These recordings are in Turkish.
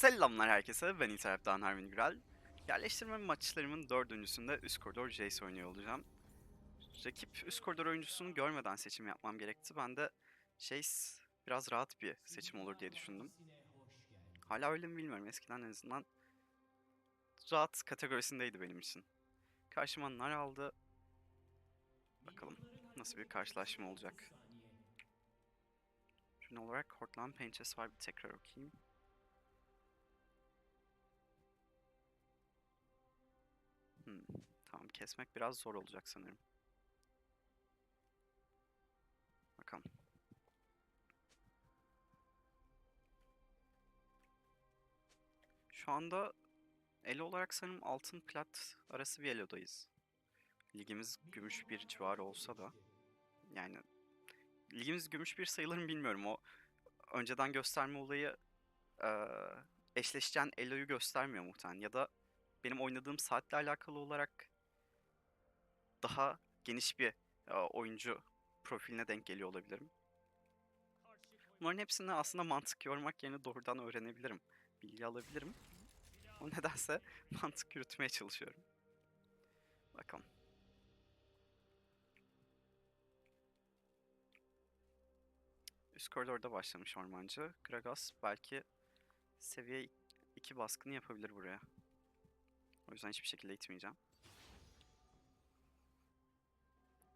Selamlar herkese, ben İnterap'tan Harvin Gürel. Yerleştirme maçlarımın dördüncüsünde üst koridor Jace oynuyor olacağım. Rakip üst koridor oyuncusunu görmeden seçim yapmam gerekti. Ben de Jace biraz rahat bir seçim olur diye düşündüm. Hala öyle mi bilmiyorum. Eskiden en azından rahat kategorisindeydi benim için. Karşıma nar aldı. Bakalım nasıl bir karşılaşma olacak. Ürün olarak Hortland Pençesi var bir tekrar okuyayım. Hmm, tamam kesmek biraz zor olacak sanırım. Bakalım. Şu anda elo olarak sanırım altın plat arası bir elodayız. Ligimiz gümüş bir civarı olsa da yani ligimiz gümüş bir sayılır mı bilmiyorum. O önceden gösterme olayı eee eşleşeceğin eloyu göstermiyor muhtemelen ya da benim oynadığım saatle alakalı olarak daha geniş bir e, oyuncu profiline denk geliyor olabilirim. Bunların hepsini aslında mantık yormak yerine doğrudan öğrenebilirim. Bilgi alabilirim. O nedense mantık yürütmeye çalışıyorum. Bakalım. Üst koridorda başlamış ormancı. Gragas belki seviye 2 baskını yapabilir buraya. O yüzden hiçbir şekilde itmeyeceğim.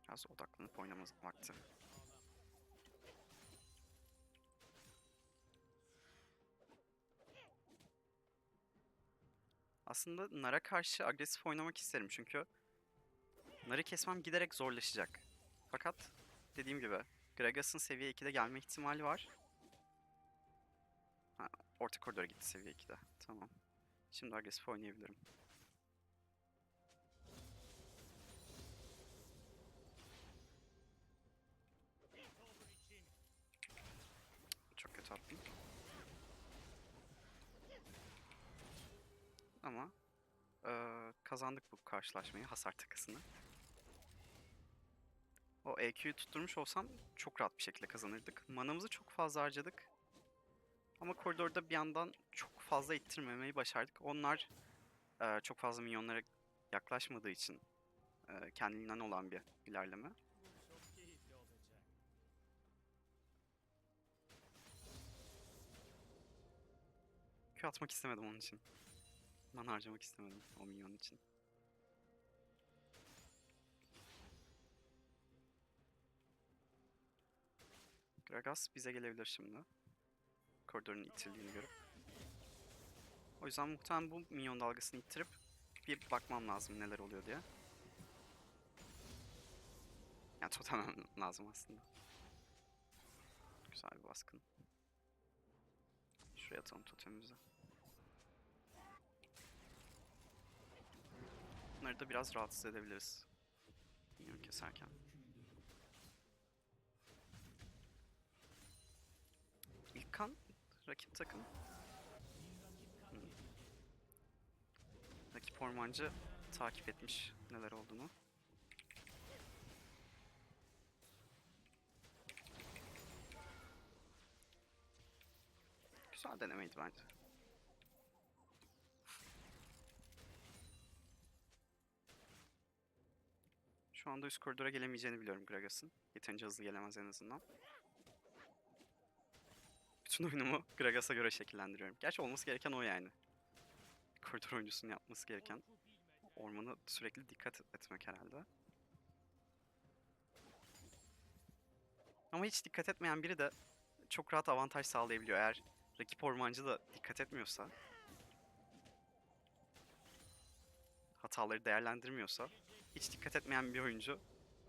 Biraz odaklanıp oynama vakti. Aslında Nar'a karşı agresif oynamak isterim çünkü Nar'ı kesmem giderek zorlaşacak. Fakat dediğim gibi Gragas'ın seviye 2'de gelme ihtimali var. Ha, orta koridora gitti seviye 2'de. Tamam. Şimdi agresif oynayabilirim. Kazandık bu karşılaşmayı, hasar takısını. O EQ'yu tutturmuş olsam çok rahat bir şekilde kazanırdık. Manamızı çok fazla harcadık. Ama koridorda bir yandan çok fazla ittirmemeyi başardık. Onlar eee, çok fazla minyonlara yaklaşmadığı için eee, kendiliğinden olan bir ilerleme. Q atmak istemedim onun için. Mana harcamak istemedim o minyon için. Gragas bize gelebilir şimdi. Koridorun itildiğini görüp. O yüzden muhtemelen bu minyon dalgasını ittirip bir bakmam lazım neler oluyor diye. Yani totemem lazım aslında. Güzel bir baskın. Şuraya atalım totemimizi. Bunları da biraz rahatsız edebiliriz. Minyon keserken. İlkan rakip takım. Hmm. Rakip ormancı takip etmiş neler olduğunu. Güzel denemeydi bence. Şu anda üst koridora gelemeyeceğini biliyorum Gragas'ın. Yeterince hızlı gelemez en azından. Bütün oyunumu Gragas'a göre şekillendiriyorum. Gerçi olması gereken o yani. Koridor oyuncusunun yapması gereken. Ormana sürekli dikkat etmek herhalde. Ama hiç dikkat etmeyen biri de çok rahat avantaj sağlayabiliyor. Eğer rakip ormancı da dikkat etmiyorsa, hataları değerlendirmiyorsa, hiç dikkat etmeyen bir oyuncu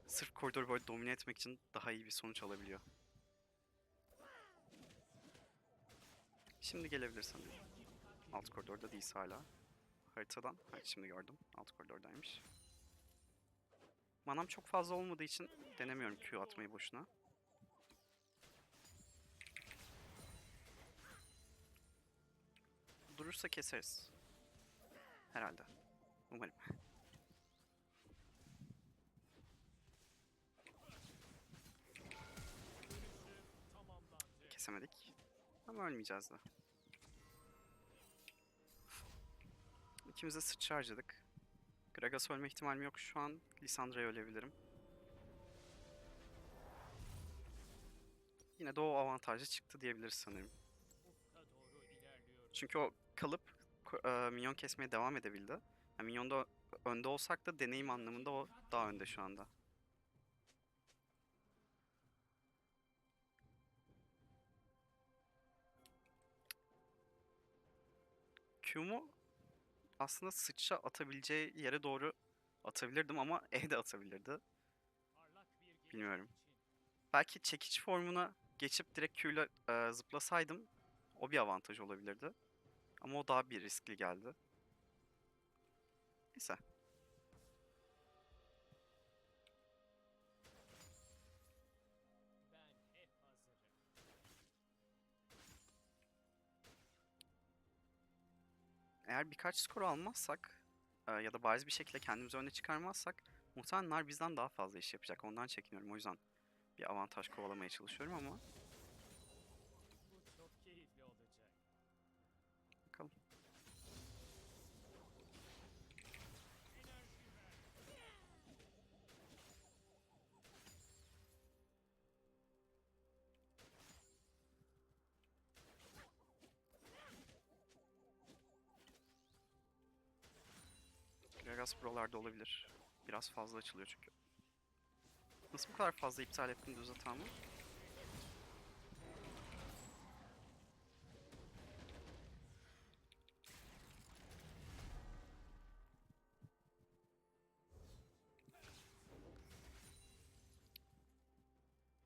sırf koridoru böyle domine etmek için daha iyi bir sonuç alabiliyor. Şimdi gelebilir sanırım. Alt koridorda değilse hala. Haritadan. Evet şimdi gördüm. Alt koridordaymış. Manam çok fazla olmadığı için denemiyorum Q atmayı boşuna. Durursa keseriz. Herhalde. Umarım. Kesemedik. Ama ölmeyeceğiz de. ultimize sıçra harcadık. Gragas ölme ihtimalim yok şu an. Lissandra'ya ölebilirim. Yine de o avantajlı çıktı diyebiliriz sanırım. Çünkü o kalıp e, minyon kesmeye devam edebildi. Yani minyonda önde olsak da deneyim anlamında o daha önde şu anda. Q'mu aslında sıçra atabileceği yere doğru atabilirdim ama E de atabilirdi. Bilmiyorum. Belki çekiç formuna geçip direkt Q ile e, zıplasaydım o bir avantaj olabilirdi. Ama o daha bir riskli geldi. Neyse. Eğer birkaç skor almazsak e, ya da bariz bir şekilde kendimizi öne çıkarmazsak muhtemelen bizden daha fazla iş yapacak. Ondan çekiniyorum. O yüzden bir avantaj kovalamaya çalışıyorum ama Gragas buralarda olabilir. Biraz fazla açılıyor çünkü. Nasıl bu kadar fazla iptal ettin düz atağımı?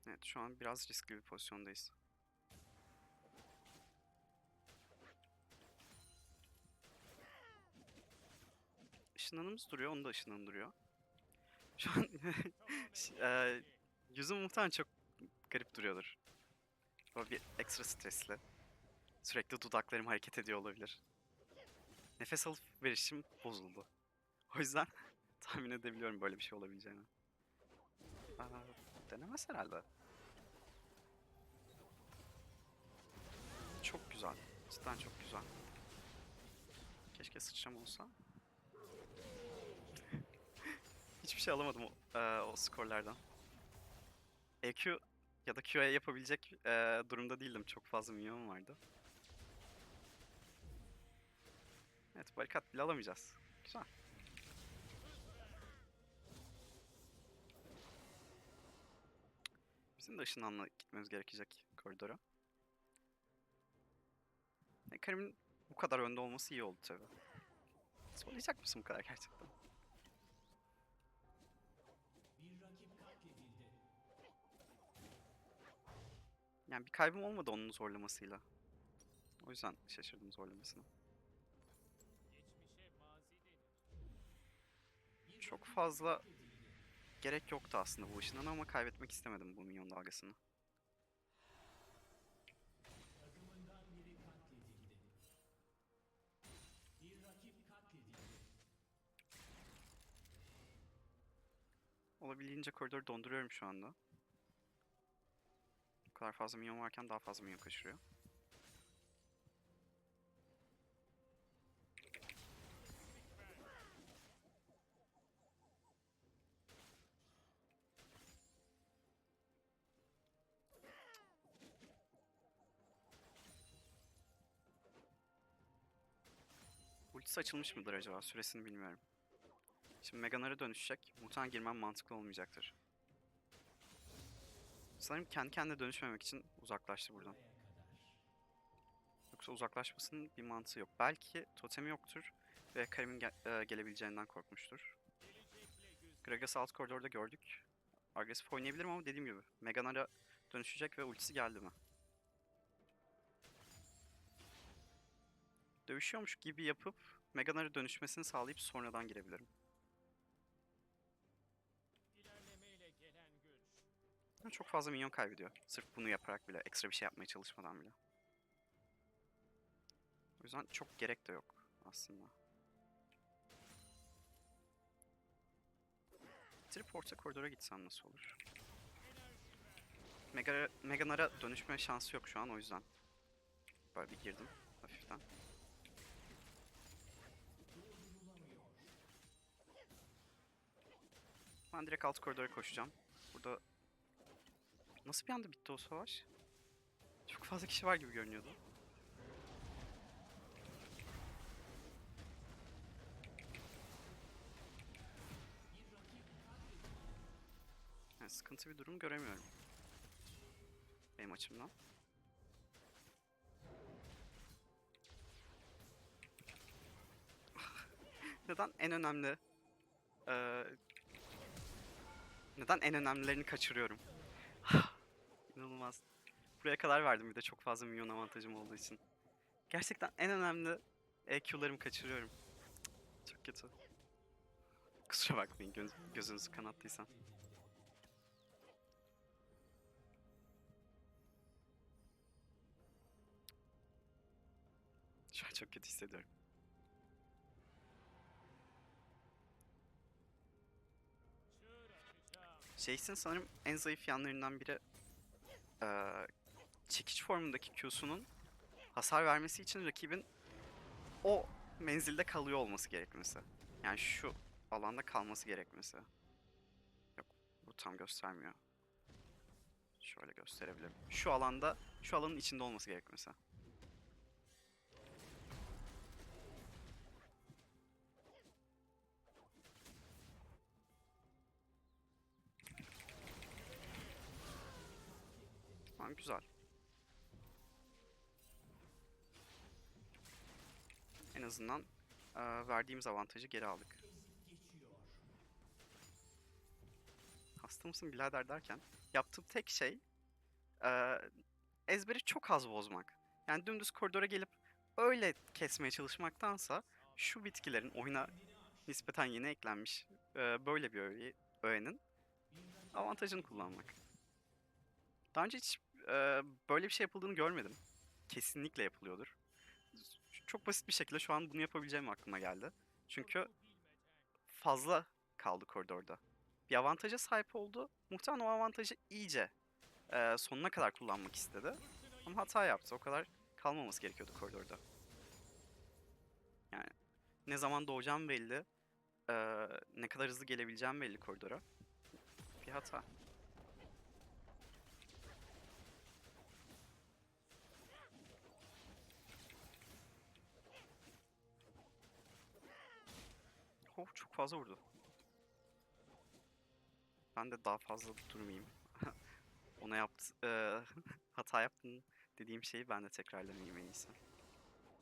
Evet şu an biraz riskli bir pozisyondayız. Işınlanımız duruyor, onu da ışınlandırıyor. Şu an eee, yüzüm muhtemelen çok garip duruyordur. Böyle bir ekstra stresli. Sürekli dudaklarım hareket ediyor olabilir. Nefes alıp verişim bozuldu. O yüzden tahmin edebiliyorum böyle bir şey olabileceğini. Aa, denemez herhalde. Çok güzel. Cidden çok güzel. Keşke sıçram olsa. Hiçbir şey alamadım o, eee, o skorlardan. EQ ya da QA yapabilecek eee, durumda değildim. Çok fazla minyon vardı. Evet barikat bile alamayacağız. Güzel. Bizim de ışınlanma gitmemiz gerekecek koridora. E, Karim'in bu kadar önde olması iyi oldu tabi. Zorlayacak mısın bu kadar gerçekten? Yani bir kaybım olmadı onun zorlamasıyla. O yüzden şaşırdım zorlamasına. Çok fazla gerek yoktu aslında bu ışından ama kaybetmek istemedim bu minyon dalgasını. Olabildiğince koridoru donduruyorum şu anda. Kadar fazla minyon varken daha fazla minyon kaçırıyor. Ultisi açılmış mıdır acaba? Süresini bilmiyorum. Şimdi Meganar'a dönüşecek. Muhtemelen girmem mantıklı olmayacaktır. Sanırım kendi kendine dönüşmemek için uzaklaştı buradan. Yoksa uzaklaşmasının bir mantığı yok. Belki totemi yoktur ve Karim'in ge- e, gelebileceğinden korkmuştur. Gragas alt koridorda gördük. Agresif oynayabilirim ama dediğim gibi Meganar'a dönüşecek ve ultisi geldi mi? Dövüşüyormuş gibi yapıp Meganar'a dönüşmesini sağlayıp sonradan girebilirim. Çok fazla minyon kaybediyor. Sırf bunu yaparak bile, ekstra bir şey yapmaya çalışmadan bile. O yüzden çok gerek de yok aslında. Trip orta koridora gitsem nasıl olur? Mega, Meganara dönüşme şansı yok şu an o yüzden. Böyle bir girdim hafiften. Ben direkt alt koridora koşacağım. Burada nasıl bir anda bitti o savaş? Çok fazla kişi var gibi görünüyordu. Yani sıkıntı bir durum göremiyorum. Benim açımdan. Neden en önemli eee, neden en önemlilerini kaçırıyorum? İnanılmaz. Buraya kadar verdim bir de çok fazla milyon avantajım olduğu için. Gerçekten en önemli EQ'larımı kaçırıyorum. Çok kötü. Kusura bakmayın göz, gözünüzü kanattıysam. Şu an çok kötü hissediyorum. Jason sanırım en zayıf yanlarından biri eee, çekiç formundaki Q'sunun hasar vermesi için rakibin o menzilde kalıyor olması gerekmesi. Yani şu alanda kalması gerekmesi. Yok bu tam göstermiyor. Şöyle gösterebilirim. Şu alanda, şu alanın içinde olması gerekmesi. Tamam güzel. En azından eee, verdiğimiz avantajı geri aldık. Hasta mısın birader derken yaptığım tek şey eee, ezberi çok az bozmak. Yani dümdüz koridora gelip öyle kesmeye çalışmaktansa şu bitkilerin oyuna nispeten yeni eklenmiş eee, böyle bir öğe, öğenin avantajını kullanmak. Daha önce hiç böyle bir şey yapıldığını görmedim. Kesinlikle yapılıyordur. Çok basit bir şekilde şu an bunu yapabileceğim aklıma geldi. Çünkü fazla kaldı koridorda. Bir avantaja sahip oldu. Muhtemelen o avantajı iyice eee, sonuna kadar kullanmak istedi. Ama hata yaptı. O kadar kalmaması gerekiyordu koridorda. Yani ne zaman doğacağım belli. eee, ne kadar hızlı gelebileceğim belli koridora. Bir hata. Oh çok fazla vurdu. Ben de daha fazla durmayayım. Ona yaptı, eee, hata yaptın dediğim şeyi ben de tekrarlamayayım en iyisi.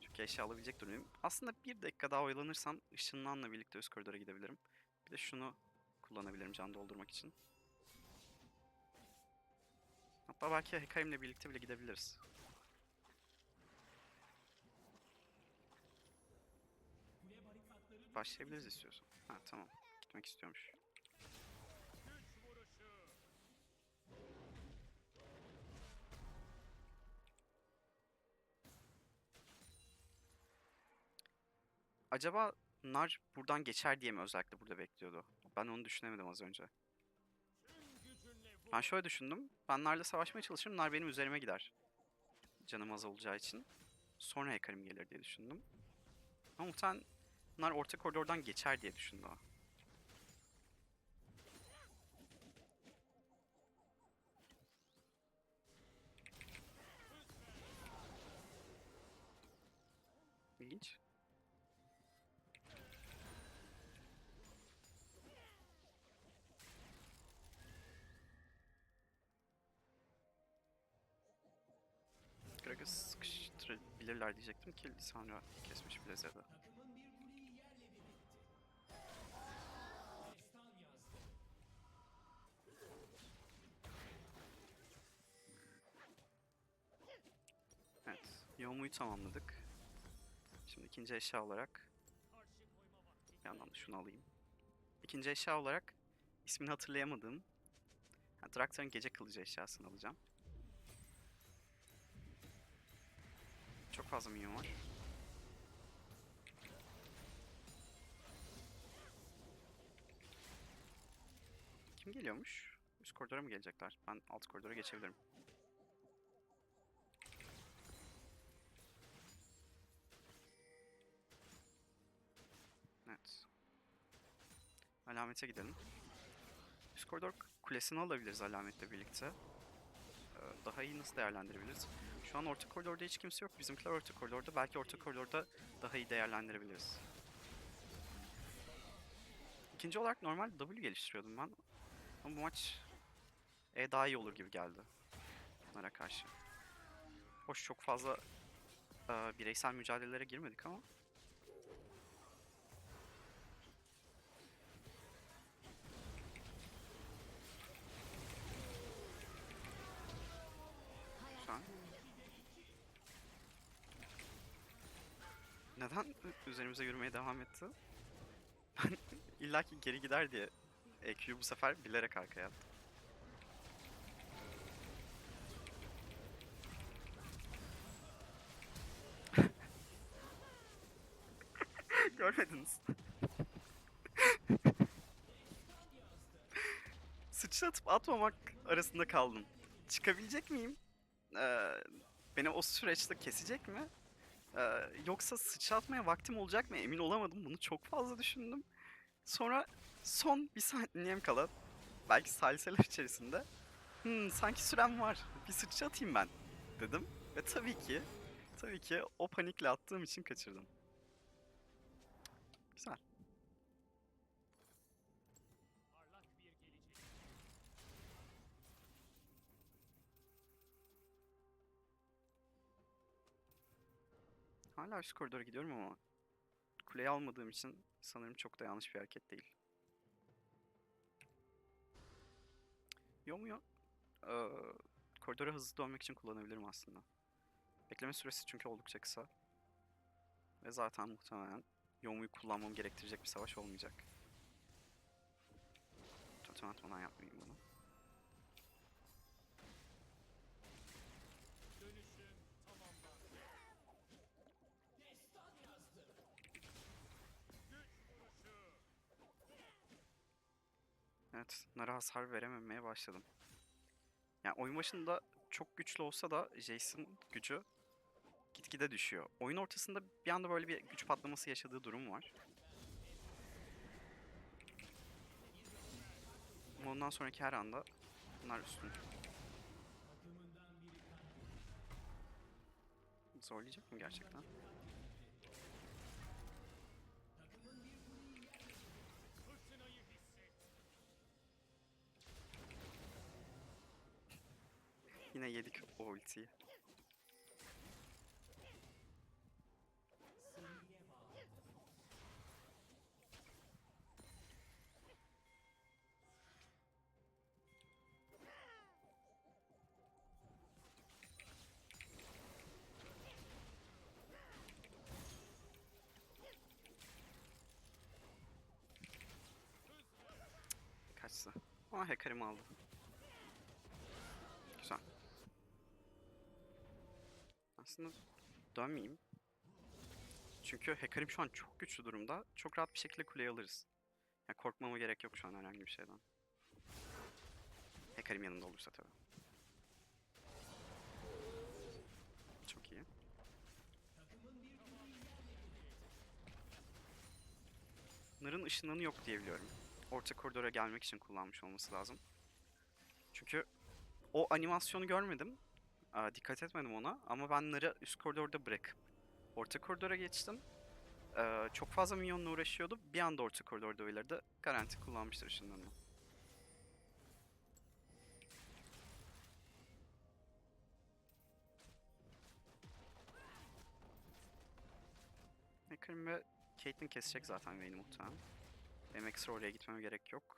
Çünkü eşya alabilecek durumdayım. Aslında bir dakika daha oyalanırsam ışınlanla birlikte üst koridora gidebilirim. Bir de şunu kullanabilirim can doldurmak için. Hatta belki Hekarim'le birlikte bile gidebiliriz. Başlayabiliriz istiyorsan. Ha tamam. Gitmek istiyormuş. Acaba Nar buradan geçer diye mi özellikle burada bekliyordu? Ben onu düşünemedim az önce. Ben şöyle düşündüm. Ben Nar'la savaşmaya çalışırım. Nar benim üzerime gider. Canım az olacağı için. Sonra Hekarim gelir diye düşündüm. Ama muhtemelen Nar orta koridordan geçer diye düşündü o. İlginç. Gragas sıkıştırabilirler diyecektim ki Lisandra kesmiş Blizzard'ı. Evet, Yomu'yu tamamladık. Şimdi ikinci eşya olarak bir yandan da şunu alayım. İkinci eşya olarak ismini hatırlayamadığım yani Draktar'ın gece kılıcı eşyasını alacağım. Çok fazla minyon var. Kim geliyormuş? Üst koridora mı gelecekler? Ben alt koridora geçebilirim. Alamete gidelim. üst kulesini alabiliriz alametle birlikte. Ee, Daha iyi nasıl değerlendirebiliriz? Şu an orta koridorda hiç kimse yok. Bizimkiler orta koridorda. Belki orta koridorda daha iyi değerlendirebiliriz. İkinci olarak normal W geliştiriyordum ben. Ama bu maç E daha iyi olur gibi geldi. Bunlara karşı. Hoş çok fazla e, bireysel mücadelelere girmedik ama Üzerimize yürümeye devam etti? Ben illaki geri gider diye EQ'yu bu sefer bilerek arkaya attım. Görmediniz. Sıçratıp atmamak arasında kaldım. Çıkabilecek miyim? Ee, beni o süreçte kesecek mi? Ee, yoksa sıçratmaya vaktim olacak mı emin olamadım. Bunu çok fazla düşündüm. Sonra son bir saniyem kala belki saliseler içerisinde hmm, sanki sürem var bir sıçratayım ben dedim. Ve tabii ki tabii ki o panikle attığım için kaçırdım. Güzel. Hala üst koridora gidiyorum ama kuleyi almadığım için sanırım çok da yanlış bir hareket değil. Yomuyor. Ee, koridora hızlı dönmek için kullanabilirim aslında. Bekleme süresi çünkü oldukça kısa. Ve zaten muhtemelen Yomu'yu kullanmam gerektirecek bir savaş olmayacak. Totem atmadan yapmayayım Evet, Nara hasar verememeye başladım. Yani oyun başında çok güçlü olsa da Jace'in gücü gitgide düşüyor. Oyun ortasında bir anda böyle bir güç patlaması yaşadığı durum var. Ondan sonraki her anda bunlar üstün. Zorlayacak mı gerçekten? Yine yedik o ultiyi. Kaçtı. Ama hacker'ımı aldı. Güzel. Aslında dönmeyeyim. Çünkü hacker'im şu an çok güçlü durumda. Çok rahat bir şekilde kuleyi alırız. Yani korkmama gerek yok şu an herhangi bir şeyden. Hacker'im yanında olursa tabii. Çok iyi. Nar'ın ışınlanı yok diye biliyorum. Orta koridora gelmek için kullanmış olması lazım. Çünkü o animasyonu görmedim. Dikkat etmedim ona ama ben Nar'ı üst koridorda bırakıp orta koridora geçtim. Ee, çok fazla minyonla uğraşıyordu. Bir anda orta koridorda belirdi. Garanti kullanmıştır ışınlarını. Hacker'ım ve Caitlyn kesecek zaten beni muhtemelen. Benim ekstra oraya gitmeme gerek yok.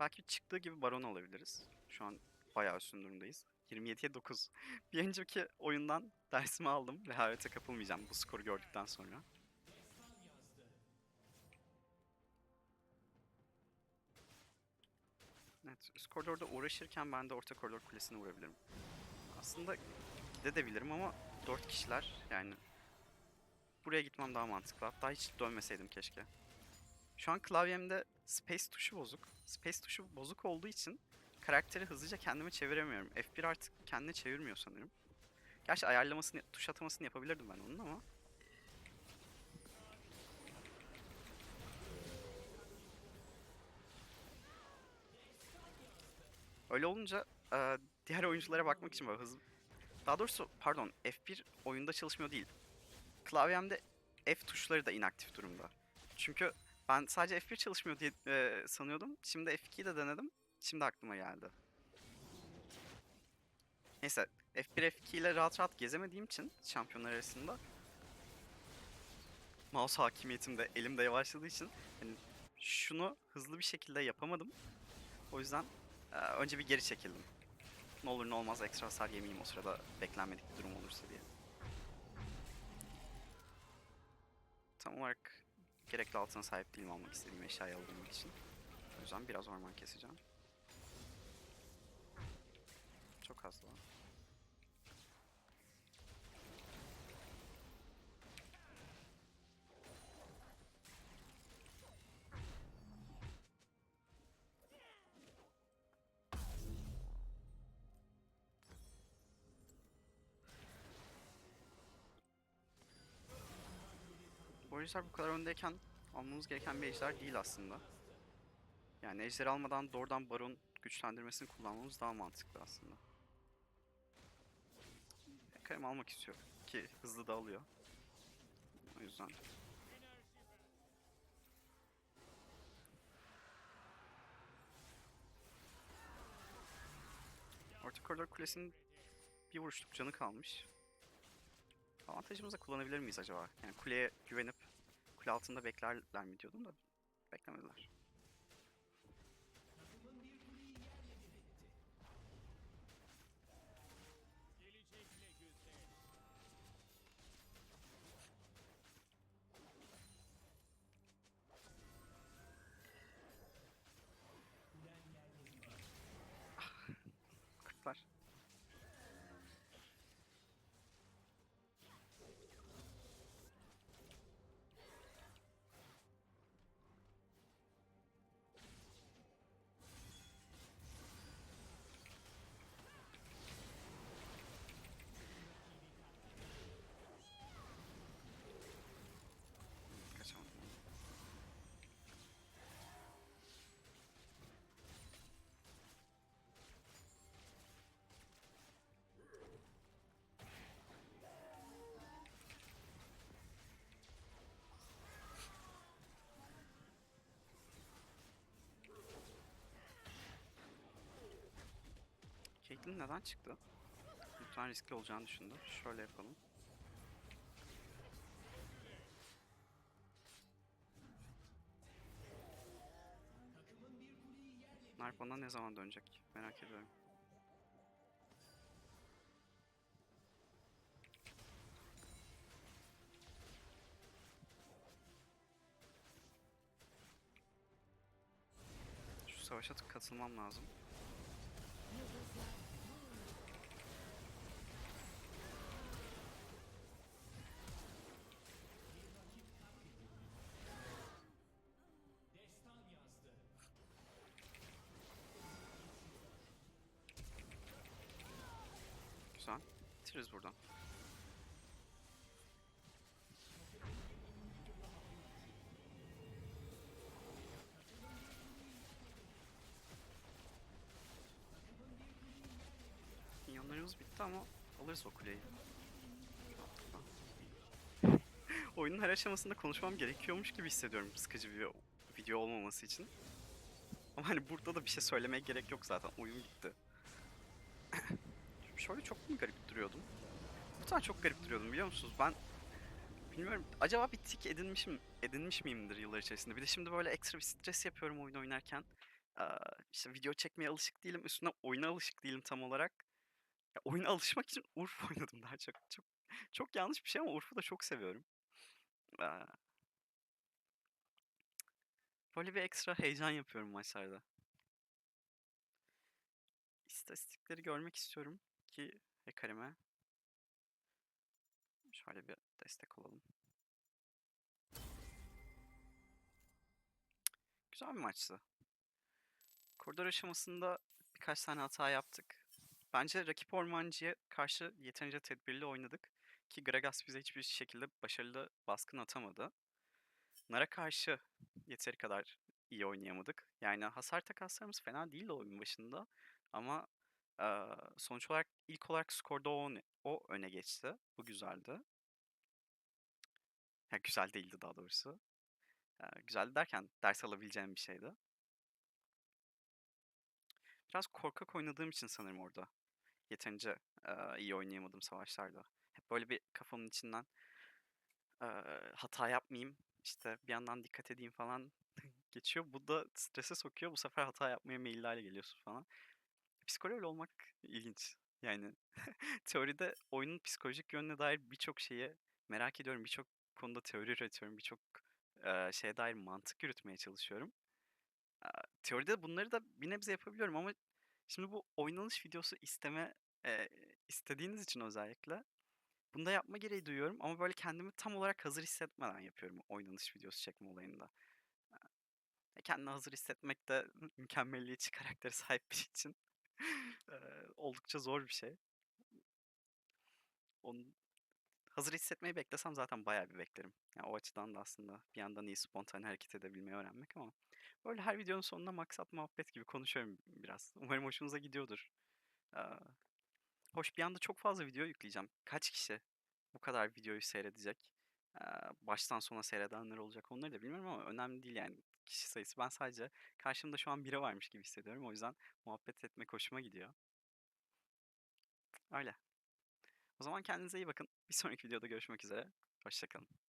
Belki çıktığı gibi Baron alabiliriz. Şu an bayağı üstün durumdayız. 27'ye 9. Bir önceki oyundan dersimi aldım. Rehavete kapılmayacağım bu skoru gördükten sonra. Evet, üst koridorda uğraşırken ben de orta koridor kulesine vurabilirim. Aslında gidebilirim ama 4 kişiler yani buraya gitmem daha mantıklı. Hatta hiç dönmeseydim keşke. Şu an klavyemde space tuşu bozuk. Space tuşu bozuk olduğu için karakteri hızlıca kendime çeviremiyorum. F1 artık kendini çevirmiyor sanırım. Gerçi ayarlamasını, tuş atamasını yapabilirdim ben onun ama. Öyle olunca eee, diğer oyunculara bakmak için böyle hızlı... Daha doğrusu pardon F1 oyunda çalışmıyor değil. Klavyemde F tuşları da inaktif durumda. Çünkü ben sadece F1 çalışmıyor diye eee, sanıyordum. Şimdi F2'yi de denedim. Şimdi aklıma geldi. Neyse F1 F2 ile rahat rahat gezemediğim için şampiyonlar arasında mouse hakimiyetim de elimde yavaşladığı için hani şunu hızlı bir şekilde yapamadım. O yüzden eee, önce bir geri çekildim. Ne olur ne olmaz ekstra hasar yemeyeyim o sırada beklenmedik bir durum olursa diye. Tam olarak gerekli altına sahip değilim almak istediğim eşyayı alabilmek için. O yüzden biraz orman keseceğim. Çok az daha. Bu ejder bu kadar öndeyken almamız gereken bir ejder değil aslında. Yani ejder almadan doğrudan baron güçlendirmesini kullanmamız daha mantıklı aslında. Karim almak istiyor ki hızlı da alıyor. O yüzden. Orta koridor kulesinin bir vuruşluk canı kalmış. Avantajımızı kullanabilir miyiz acaba? Yani kuleye güvenip kule altında beklerler mi diyordum da beklemediler. Caitlyn neden çıktı? Lütfen riskli olacağını düşündü. Şöyle yapalım. Narp bana ne zaman dönecek? Merak ediyorum. Şu savaşa katılmam lazım. Güzel. Bitiririz buradan. Minyonlarımız bitti ama alırız o kuleyi. Oyunun her aşamasında konuşmam gerekiyormuş gibi hissediyorum sıkıcı bir video olmaması için. Ama hani burada da bir şey söylemeye gerek yok zaten. Oyun gitti. Şöyle çok mu garip duruyordum? Bu tane çok garip duruyordum biliyor musunuz? Ben bilmiyorum. Acaba bir tik edinmişim, edinmiş miyimdir yıllar içerisinde? Bir de şimdi böyle ekstra bir stres yapıyorum oyun oynarken. Ee, işte video çekmeye alışık değilim. Üstüne oyuna alışık değilim tam olarak. Ya, oyuna alışmak için Urf oynadım daha çok. Çok çok yanlış bir şey ama Urf'u da çok seviyorum. Ee, böyle bir ekstra heyecan yapıyorum maçlarda. İstatistikleri görmek istiyorum ki Hekarime şöyle bir destek olalım. Güzel bir maçtı. Koridor aşamasında birkaç tane hata yaptık. Bence rakip ormancıya karşı yeterince tedbirli oynadık. Ki Gragas bize hiçbir şekilde başarılı baskın atamadı. Nara karşı yeteri kadar iyi oynayamadık. Yani hasar takaslarımız fena değildi oyun başında. Ama sonuç olarak ilk olarak skorda o, o öne geçti. Bu güzeldi. Ya güzel değildi daha doğrusu. Eee, güzeldi derken ders alabileceğim bir şeydi. Biraz korkak oynadığım için sanırım orada. Yeterince eee, iyi oynayamadım savaşlarda. Hep böyle bir kafamın içinden eee, hata yapmayayım, işte bir yandan dikkat edeyim falan geçiyor. Bu da strese sokuyor. Bu sefer hata yapmaya meyilli hale geliyorsun falan. Psikolog olmak ilginç. Yani teoride oyunun psikolojik yönüne dair birçok şeyi merak ediyorum. Birçok konuda teori üretiyorum. Birçok eee, şeye dair mantık yürütmeye çalışıyorum. Eee, teoride bunları da bir nebze yapabiliyorum ama şimdi bu oynanış videosu isteme eee, istediğiniz için özellikle bunu da yapma gereği duyuyorum ama böyle kendimi tam olarak hazır hissetmeden yapıyorum oynanış videosu çekme olayında. E, kendini hazır hissetmek de mükemmelliyetçi karaktere sahip biri için eee, oldukça zor bir şey. Onun hazır hissetmeyi beklesem zaten bayağı bir beklerim. Yani o açıdan da aslında bir yandan iyi spontane hareket edebilmeyi öğrenmek ama böyle her videonun sonunda maksat muhabbet gibi konuşuyorum biraz. Umarım hoşunuza gidiyordur. Hoş bir anda çok fazla video yükleyeceğim. Kaç kişi bu kadar videoyu seyredecek? Baştan sona seyredenler olacak onları da bilmiyorum ama önemli değil yani kişi sayısı. Ben sadece karşımda şu an biri varmış gibi hissediyorum. O yüzden muhabbet etmek hoşuma gidiyor. Öyle. O zaman kendinize iyi bakın. Bir sonraki videoda görüşmek üzere. Hoşça kalın.